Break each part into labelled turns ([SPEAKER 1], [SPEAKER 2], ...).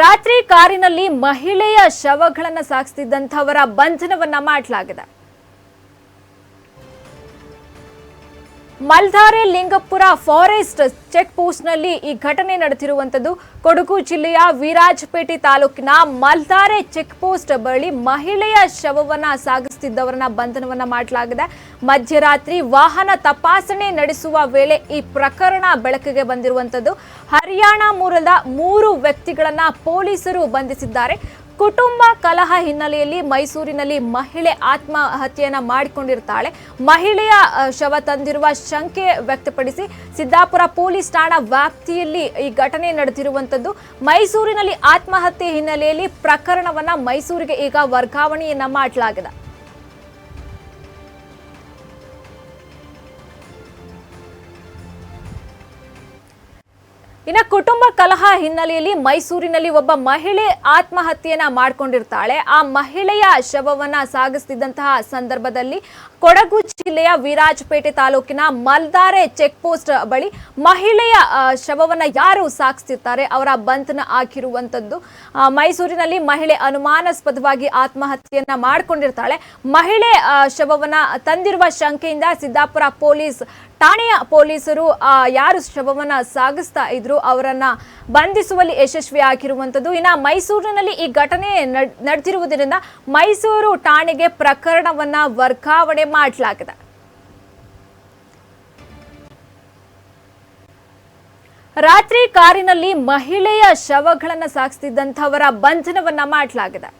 [SPEAKER 1] ರಾತ್ರಿ ಕಾರಿನಲ್ಲಿ ಮಹಿಳೆಯ ಶವಗಳನ್ನು ಸಾಗಿಸ್ತಿದ್ದಂಥವರ ಬಂಧನವನ್ನು ಮಾಡಲಾಗಿದೆ. ಮಲ್ಧಾರೆ ಲಿಂಗಪುರ ಫಾರೆಸ್ಟ್ ಚೆಕ್ ಪೋಸ್ಟ್ನಲ್ಲಿ ಈ ಘಟನೆ ನಡೆದಿರುವಂಥದ್ದು ಕೊಡಗು ಜಿಲ್ಲೆಯ ವಿರಾಜಪೇಟೆ ತಾಲೂಕಿನ ಮಲ್ಧಾರೆ ಚೆಕ್ ಪೋಸ್ಟ್ ಬಳಿ ಮಹಿಳೆಯ ಶವವನ್ನ ಸಾಗಿಸುತ್ತಿದ್ದವರನ್ನ ಬಂಧನವನ್ನ ಮಾಡಲಾಗಿದೆ. ಮಧ್ಯರಾತ್ರಿ ವಾಹನ ತಪಾಸಣೆ ನಡೆಸುವ ವೇಳೆ ಈ ಪ್ರಕರಣ ಬೆಳಕಿಗೆ ಬಂದಿರುವಂಥದ್ದು ಹರಿಯಾಣ ಮೂಲದ ಮೂರು ವ್ಯಕ್ತಿಗಳನ್ನ ಪೊಲೀಸರು ಬಂಧಿಸಿದ್ದಾರೆ. ಕುಟುಂಬ ಕಲಹ ಹಿನ್ನೆಲೆಯಲ್ಲಿ ಮೈಸೂರಿನಲ್ಲಿ ಮಹಿಳೆ ಆತ್ಮಹತ್ಯೆಯನ್ನ ಮಾಡಿಕೊಂಡಿರ್ತಾಳೆ. ಮಹಿಳೆಯ ಶವ ತಂದಿರುವ ಶಂಕೆ ವ್ಯಕ್ತಪಡಿಸಿ ಸಿದ್ದಾಪುರ ಪೊಲೀಸ್ ಠಾಣಾ ವ್ಯಾಪ್ತಿಯಲ್ಲಿ ಈ ಘಟನೆ ನಡೆದಿರುವಂತದ್ದು ಮೈಸೂರಿನಲ್ಲಿ ಆತ್ಮಹತ್ಯೆ ಹಿನ್ನೆಲೆಯಲ್ಲಿ ಪ್ರಕರಣವನ್ನ ಮೈಸೂರಿಗೆ ಈಗ ವರ್ಗಾವಣೆಯನ್ನ ಮಾಡಲಾಗಿದೆ. ಇನ್ನ ಕುಟುಂಬ ಕಲಹ ಹಿನ್ನೆಲೆಯಲ್ಲಿ ಮೈಸೂರಿನಲ್ಲಿ ಒಬ್ಬ ಮಹಿಳೆ ಆತ್ಮಹತ್ಯೆಯನ್ನ ಮಾಡಿಕೊಂಡಿರ್ತಾಳೆ. ಆ ಮಹಿಳೆಯ ಶವವನ್ನ ಸಾಗಿಸ್ತಿದ್ದಂತಹ ಸಂದರ್ಭದಲ್ಲಿ ಕೊಡಗು ಜಿಲ್ಲೆಯ ವಿರಾಜಪೇಟೆ ತಾಲೂಕಿನ ಮಲ್ದಾರೆ ಚೆಕ್ ಪೋಸ್ಟ್ ಬಳಿ ಮಹಿಳೆಯ ಶವವನ್ನ ಯಾರು ಸಾಗಿಸ್ತಿರ್ತಾರೆ ಅವರ ಬಂಧನ ಆಗಿರುವಂತದ್ದು ಆ, ಮೈಸೂರಿನಲ್ಲಿ ಮಹಿಳೆ ಅನುಮಾನಾಸ್ಪದವಾಗಿ ಆತ್ಮಹತ್ಯೆಯನ್ನ ಮಾಡಿಕೊಂಡಿರ್ತಾಳೆ. ಮಹಿಳೆ ಶವವನ್ನ ತಂದಿರುವ ಶಂಕೆಯಿಂದ ಸಿದ್ದಾಪುರ ಪೊಲೀಸ್ ಠಾಣೆಯ ಪೊಲೀಸರು ಆ, ಯಾರು ಶವವನ್ನ ಸಾಗಿಸ್ತಾ ಇದ್ರು ಅವರನ್ನ ಬಂಧಿಸುವಲ್ಲಿ ಯಶಸ್ವಿ ಆಗಿರುವಂತದ್ದು ಇನ್ನ ಮೈಸೂರಿನಲ್ಲಿ ಈ ಘಟನೆ ನಡ್- ನಡೆದಿರುವುದರಿಂದ ಮೈಸೂರು ಠಾಣೆಗೆ ಪ್ರಕರಣವನ್ನ ವರ್ಗಾವಣೆ ಮಾಡಲಾಗಿದೆ. ರಾತ್ರಿ ಕಾರಿನಲ್ಲಿ ಮಹಿಳೆಯ ಶವಗಳನ್ನ ಸಾಗಿಸ್ತಿದ್ದಂಥವರ ಬಂಧನವನ್ನ ಮಾಡಲಾಗಿದೆ.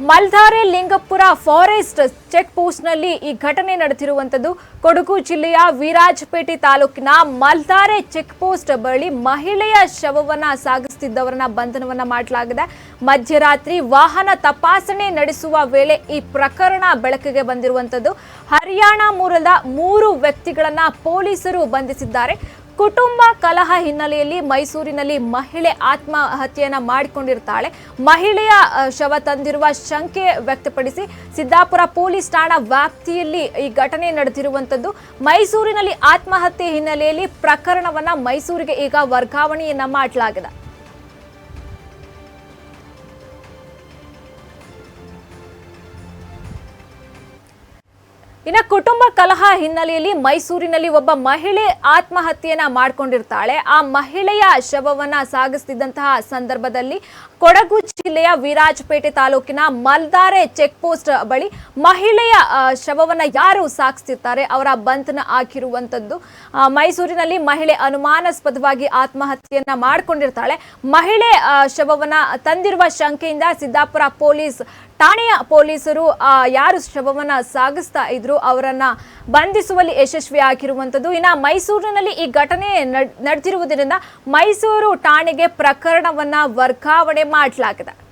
[SPEAKER 1] ಮಲ್ಧಾರೆ ಲಿಂಗಪುರ ಫಾರೆಸ್ಟ್ ಚೆಕ್ ಪೋಸ್ಟ್ನಲ್ಲಿ ಈ ಘಟನೆ ನಡೆದಿರುವಂತದ್ದು ಕೊಡಗು ಜಿಲ್ಲೆಯ ವಿರಾಜಪೇಟೆ ತಾಲೂಕಿನ ಮಲ್ಧಾರೆ ಚೆಕ್ ಪೋಸ್ಟ್ ಬಳಿ ಮಹಿಳೆಯ ಶವವನ್ನು ಸಾಗಿಸುತ್ತಿದ್ದವರನ್ನ ಬಂಧನವನ್ನ ಮಾಡಲಾಗಿದೆ. ಮಧ್ಯರಾತ್ರಿ ವಾಹನ ತಪಾಸಣೆ ನಡೆಸುವ ವೇಳೆ ಈ ಪ್ರಕರಣ ಬೆಳಕಿಗೆ ಬಂದಿರುವಂತದ್ದು ಹರಿಯಾಣ ಮೂಲದ ಮೂರು ವ್ಯಕ್ತಿಗಳನ್ನ ಪೊಲೀಸರು ಬಂಧಿಸಿದ್ದಾರೆ. ಕುಟುಂಬ ಕಲಹ ಹಿನ್ನೆಲೆಯಲ್ಲಿ ಮೈಸೂರಿನಲ್ಲಿ ಮಹಿಳೆ ಆತ್ಮಹತ್ಯೆಯನ್ನ ಮಾಡಿಕೊಂಡಿರ್ತಾಳೆ. ಮಹಿಳೆಯ ಶವ ತಂದಿರುವ ಶಂಕೆ ವ್ಯಕ್ತಪಡಿಸಿ ಸಿದ್ದಾಪುರ ಪೊಲೀಸ್ ಠಾಣಾ ವ್ಯಾಪ್ತಿಯಲ್ಲಿ ಈ ಘಟನೆ ನಡೆದಿರುವಂತದ್ದು ಮೈಸೂರಿನಲ್ಲಿ ಆತ್ಮಹತ್ಯೆ ಹಿನ್ನೆಲೆಯಲ್ಲಿ ಪ್ರಕರಣವನ್ನ ಮೈಸೂರಿಗೆ ಈಗ ವರ್ಗಾವಣೆಯನ್ನ ಮಾಡಲಾಗಿದೆ. ಇನ್ನ ಕುಟುಂಬ ಕಲಹ ಹಿನ್ನೆಲೆಯಲ್ಲಿ ಮೈಸೂರಿನಲ್ಲಿ ಒಬ್ಬ ಮಹಿಳೆ ಆತ್ಮಹತ್ಯೆಯನ್ನ ಮಾಡಿಕೊಂಡಿರ್ತಾಳೆ. ಆ ಮಹಿಳೆಯ ಶವವನ್ನ ಸಾಗಿಸ್ತಿದ್ದಂತಹ ಸಂದರ್ಭದಲ್ಲಿ ಕೊಡಗು ಜಿಲ್ಲೆಯ ವಿರಾಜಪೇಟೆ ತಾಲೂಕಿನ ಮಲ್ದಾರೆ ಚೆಕ್ ಪೋಸ್ಟ್ ಬಳಿ ಮಹಿಳೆಯ ಶವವನ್ನ ಯಾರು ಸಾಗಿಸ್ತಿರ್ತಾರೆ, ಅವರ ಬಂಧನ ಆಗಿರುವಂತದ್ದು. ಮೈಸೂರಿನಲ್ಲಿ ಮಹಿಳೆ ಅನುಮಾನಾಸ್ಪದವಾಗಿ ಆತ್ಮಹತ್ಯೆಯನ್ನ ಮಾಡಿಕೊಂಡಿರ್ತಾಳೆ. ಮಹಿಳೆ ಶವವನ್ನ ತಂದಿರುವ ಶಂಕೆಯಿಂದ ಸಿದ್ದಾಪುರ ಪೊಲೀಸ್ ಠಾಣೆಯ ಪೊಲೀಸರು ಯಾರು ಶವವನ್ನ ಸಾಗಿಸ್ತಾ ಇದ್ರು ಅವರನ್ನ ಬಂಧಿಸುವಲ್ಲಿ ಯಶಸ್ವಿ ಆಗಿರುವಂತದ್ದು ಇನ್ನ ಮೈಸೂರಿನಲ್ಲಿ ಈ ಘಟನೆ ನಡ್- ನಡೆದಿರುವುದರಿಂದ ಮೈಸೂರು ಠಾಣೆಗೆ ಪ್ರಕರಣವನ್ನ ವರ್ಗಾವಣೆ ಮಾಡಲಾಗಿದೆ.